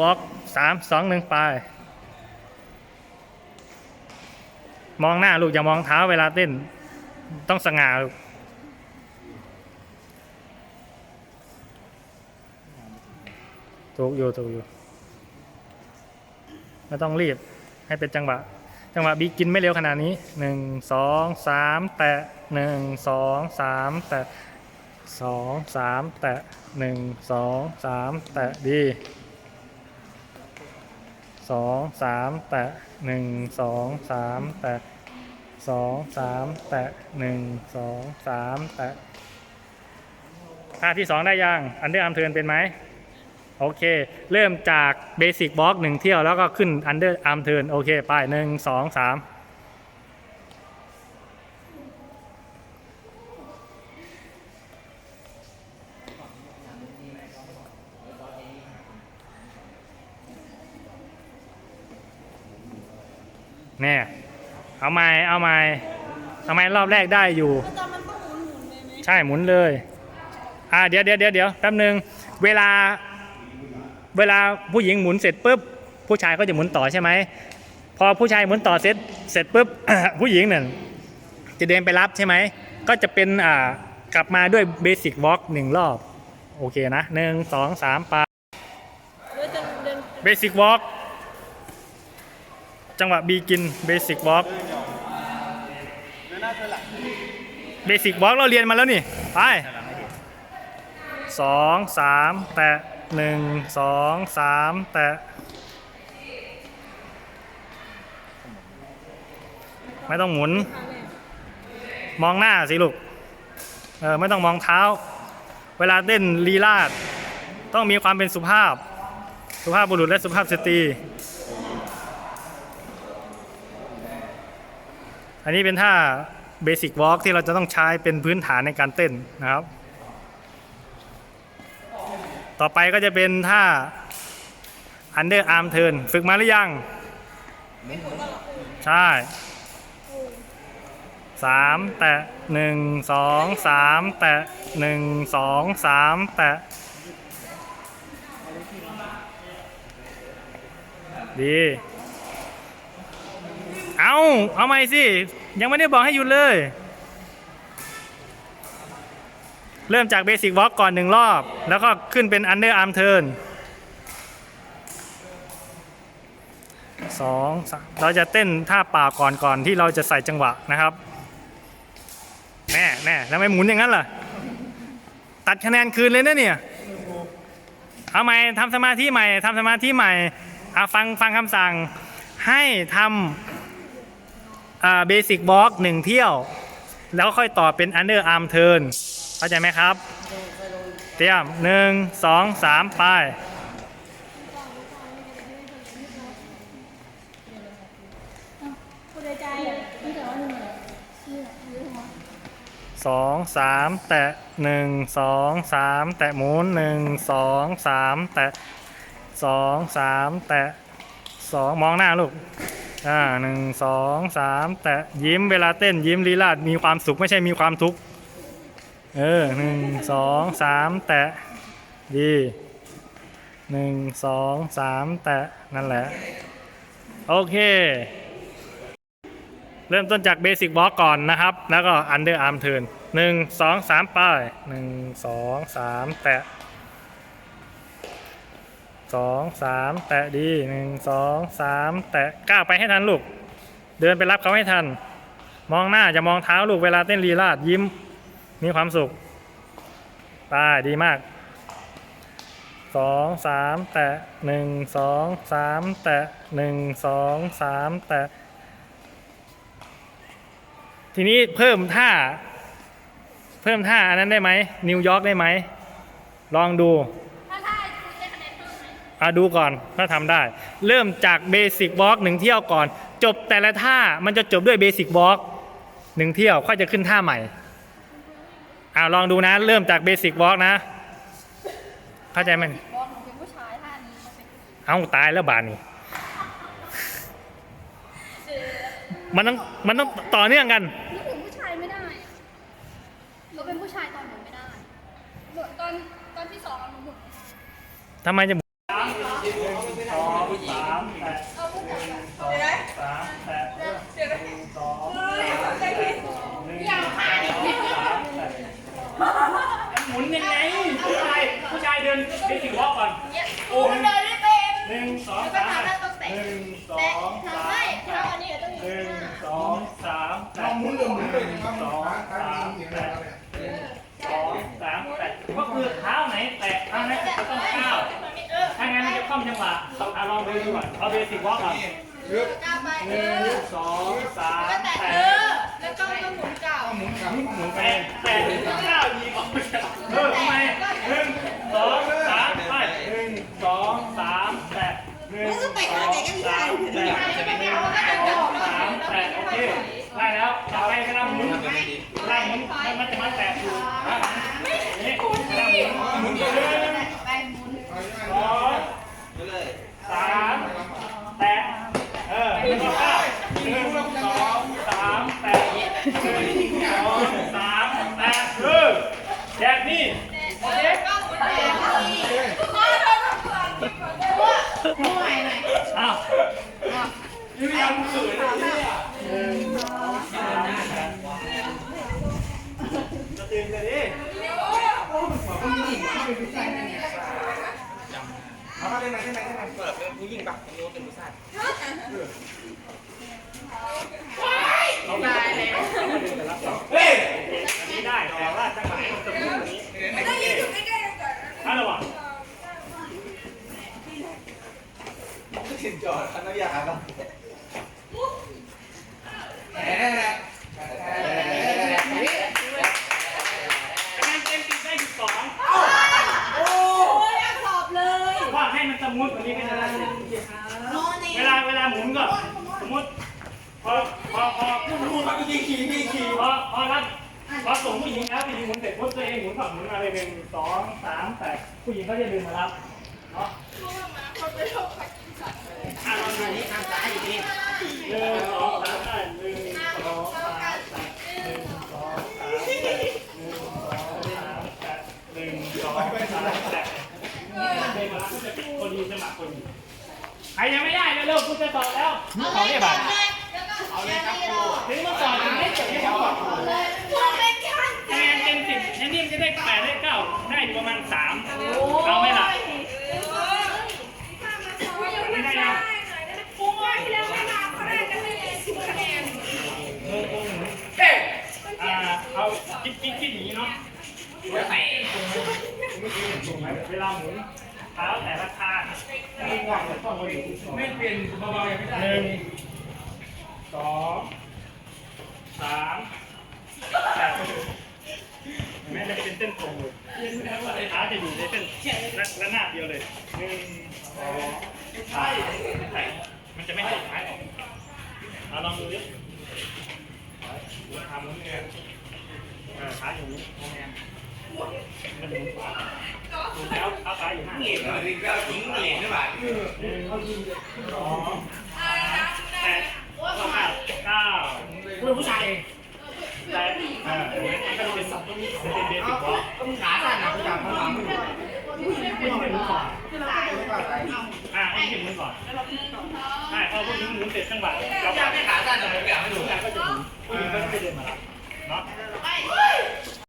วอล์กสามสองหนึ่งไป มองหน้าลูก อย่ามองเท้าเวลาเต้น ต้องสง่าลูกถูกอยู่ถูกอยู่ไม่ต้องรีบให้เป็นจังหวะ จังหวะบีกินไม่เร็วขนาดนี้หนึ่งสองสามแตะหนึ่งสองสามแตะสองสามแตะหนึ่งสองสามแตะดี สองสามแตะหนึ่งสองสามแตะสองสามแตะหนึ่งสองสามแตะท่าที่สองได้ยังอันเดอร์อาร์มเทิร์นเป็นไหมโอเค เริ่มจากเบสิกบล็อกหนึ่งเที่ยวแล้วก็ขึ้นอันเดอร์อาร์มเทิร์นโอเค ไปหนึ่งสองสาม เนี่ยเอาใหม่เอาใหม่ทำไมรอบแรกได้อยู่ตอนมันต้องหมุนหมุนเลยไหมใช่หมุนเลยอ่าเดี๋ยวเดี๋ยวเดี๋ยวเดี๋ยวแป๊บนึงเวลาเวลาผู้หญิงหมุนเสร็จปุ๊บผู้ชายก็จะหมุนต่อใช่ไหมพอผู้ชายหมุนต่อเสร็จเสร็จปุ๊บผู้หญิงเนี่ยจะเดินไปรับใช่ไหมก็จะเป็นอ่ากลับมาด้วยเบสิกวอล์กหนึ่งรอบ โอเคนะหนึ่งสองสามไปเดี๋ยวจะเดินเบสิกวอล์ก จังหวะบีกินเบสิกวอล์กเบสิกวอล์กเราเรียนมาแล้วนี่ ไปสองสามแตะหนึ่งสองสามแตะ ไม่ต้องหมุน มองหน้าสิลูก เออ ไม่ต้องมองเท้า เวลาเต้นลีลาด ต้องมีความเป็นสุภาพ สุภาพบุรุษและสุภาพสตรี อันนี้เป็นท่าเบสิกวอล์กที่เราจะต้องใช้เป็นพื้นฐานในการเต้นนะครับ ต่อไปก็จะเป็นท่า under arm turn ฝึกมาหรือยัง ใช่สามแตะหนึ่งสองสามแตะหนึ่งสองสามแตะดี เอาเอาไม่สิ ยังไม่ได้บอกให้หยุดเลย เริ่มจากเบสิกวอล์กก่อนหนึ่งรอบ แล้วก็ขึ้นเป็นอันเดอร์อาร์มเทิร์นสองสามเราจะเต้นท่าป่าก่อนก่อนที่เราจะใส่จังหวะนะครับ แน่แน่แล้วไม่หมุนอย่างนั้นล่ะ ตัดคะแนนคืนเลยนะเนี่ย เอาใหม่ทำสมาธิใหม่ทำสมาธิใหม่เอาฟังฟังคำสั่งให้ทำ เบสิกบล็อกหนึ่งเที่ยว แล้วค่อยต่อเป็น under arm turn เทิร์นเข้าใจไหมครับ เตรียมหนึ่งสองสามไปผู้ใดใจอะนี่แต่ว่ายสองสามแตะหนึ่งสองสามแตะหมุนหนึ่งสองสามแตะสองสามแตะสองมองหน้าลูก อ่าหนึ่งสองสามแตะยิ้มเวลาเต้นยิ้มลีลาดมีความสุขไม่ใช่มีความทุกข์เออหนึ่งสองสามแตะดีหนึ่งสองสามแตะนั่นแหละ โอเค เริ่มต้นจากเบสิกบล็อกก่อนนะครับ แล้วก็ under arm turn หนึ่งสองสามไปหนึ่งสองสามแตะ สองสามแตะดีหนึ่งสองสามแตะก้าวไปให้ทันลูก เดินไปรับเขาให้ทัน มองหน้าจะมองเท้าลูกเวลาเต้นลีลาดยิ้ม มีความสุขไปดีมากสองสามแตะหนึ่งสองสามแตะหนึ่งสองสามแตะ ทีนี้เพิ่มท่า เพิ่มท่าอันนั้นได้ไหมนิวยอร์กได้ไหม ลองดู อะดูก่อนถ้าทำได้ เริ่มจากเบสิกวอล์กหนึ่งเที่ยวก่อน จบแต่ละท่ามันจะจบด้วยเบสิกวอล์กหนึ่งเที่ยวค่อยจะขึ้นท่าใหม่อ่าลองดูนะ เริ่มจากเบสิกวอล์กนะ เข้าใจไหมบอกหนูเป็นผู้ชายท่านี้มันเป็นเอ้าตายแล้วบานนี้มันต้องมันต้องต่อเนื่องกันนี่หนูผู้ชายไม่ได้เราเป็นผู้ชายตอนหนูไม่ได้หนูตอนตอนที่สองหนูหมุนทำไมจะ สองสามแตะสองสามแตะหนึ่งสองสามแตะหนึ่งสองสามแตะหมุนยังไงผู้ชายผู้ชายเดินเดินถึงวอล์กก่อนโอ้เดินไม่เป็นหนึ่งสองสามแล้วต้องแตะหนึ่งสองสาทำมไม่ทำอันนี้ต้องหนึ่งสองสามแตะหนเลยหมุนเลยสองสามแตะสองสามแตะก็คือเท้าไหนแตะเท้านั้นก็ต้องก้าว เอองมันจะคล่อมจังหวะอะลองดูดีกว่าเอาเบสิกวอล์กก่อนก้าวไปหเอนึ่งอสองสามก็แตะแตะเออแล้วก็ต้องหมุนเก่าหมุนไปแตะเก้าอีกเออทำไมหนึ่งสองสามไปหนึ่งสองสามแตะหนึ่งสองสามแตะหนึ่งสองสามแตะโอเคได้แล้วต่อไปกำลังหมุนกำลังหมุนมันมันจะมาแตะอยู่อะนี่กำลังหมุนหมุนหนึ่ง ไปหมุน สองสามแตะเออแล้วก็เก้าหนึ่งสองสามแตะหนึ่งสองสามแตะเออแยกนี่โอเค ก็หมุนแตะทีโอ้โดนก่อนว่าห่วยหน่อย อ้าวยืนยันขืนเลยหนึ่งสองสามแตะ จะตื่นเลยดิเอาได้แล้วเฮ้ยอันนี้ได้แต่ว่าจังหวะมันจะพูดแบบนี้ต้องยืนอยู่ใกล้ๆกันก่อนระวัง คะแนนเต็มสิบได้สิบสอง โอ้ยสอบเลย ว่าให้ มันสมูทกว่านี้ไม่ได้นอนเองเวลาเวลาหมุนก็สมมติพอพอพอพูดมาขี่ขี่พี่ขี่พอพอรับพอส่งผู้หญิงแล้วผู้หญิงหมุนเสร็จปุ๊บตัวเองหมุนฝั่งหมุนมาเลยหนึ่งสองสามแปดผู้หญิงก็จะดึงมารับ ยังไม่ได้เร็วๆคุณจะสอบแล้วเขาเรียกบัตรเอาเลยครับครูถึงมาสอบถึงได้เจ็ดให้เขาก่อนเลยพูดเป็นขั้นคะแนนเต็มสิบแทนที่มันจะได้แปดได้เก้าได้อยู่ประมาณสามเอาไหมล่ะ ไม่เปลี่ยนเบาๆยังไม่ได้หนึ่งสองสามแปดแม้จะเป็นเส้นตรงเลยขาจะอยู่ในเส้นระระนาเดียวเลยหนึ่งสองสามมันจะไม่ตกท้ายออกเอาลองดูดิทำแล้วเนี่ยขาอยู่นี้โอเคมันจะหมุนขวาดูแล้วเก้าผู้ชายก็จะเป็นสับตรงขาสั่นนะคุณจับข้างหลังผู้หญิงหมุนก่อนอ่าผู้หญิงหมุนก่อนใช่พอผู้หญิงหมุนเสร็จจังหวะเราอยากให้ขาสั่นแต่ผมอยากให้ดูผู้ชายก็จะหมุน